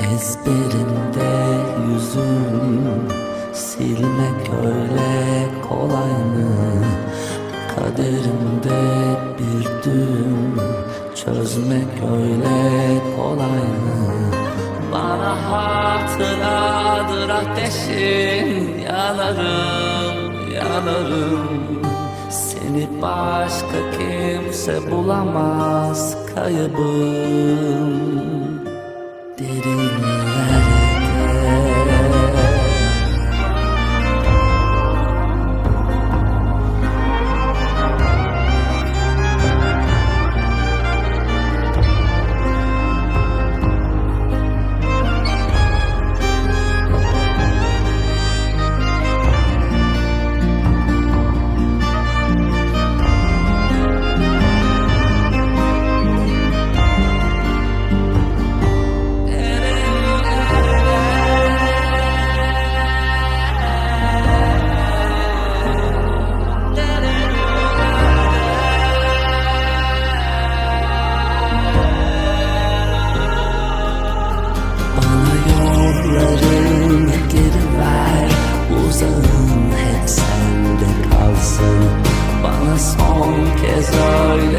Ezberimde yüzüm Silmek öyle kolay mı? Kaderimde bir düğüm Çözmek öyle kolay mı? Bana hatıradır ateşin Yanarım, yanarım Seni başka kimse bulamaz kaybım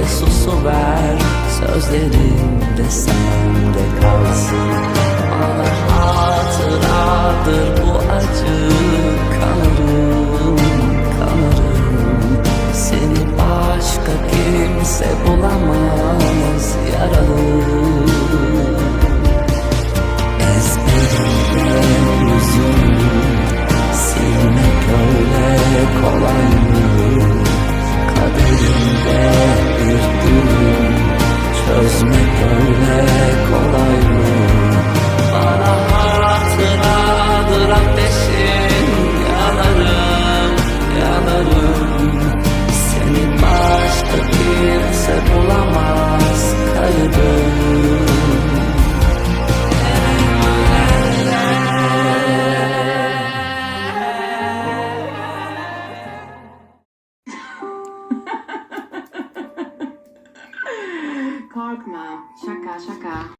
öyle susu ver. Sözlerim de sende kalsın. Bana hatıradır bu acı. Kanarım, kanarım Seni başka kimse bulamaz. Yaralı Karma, Shaka Shaka.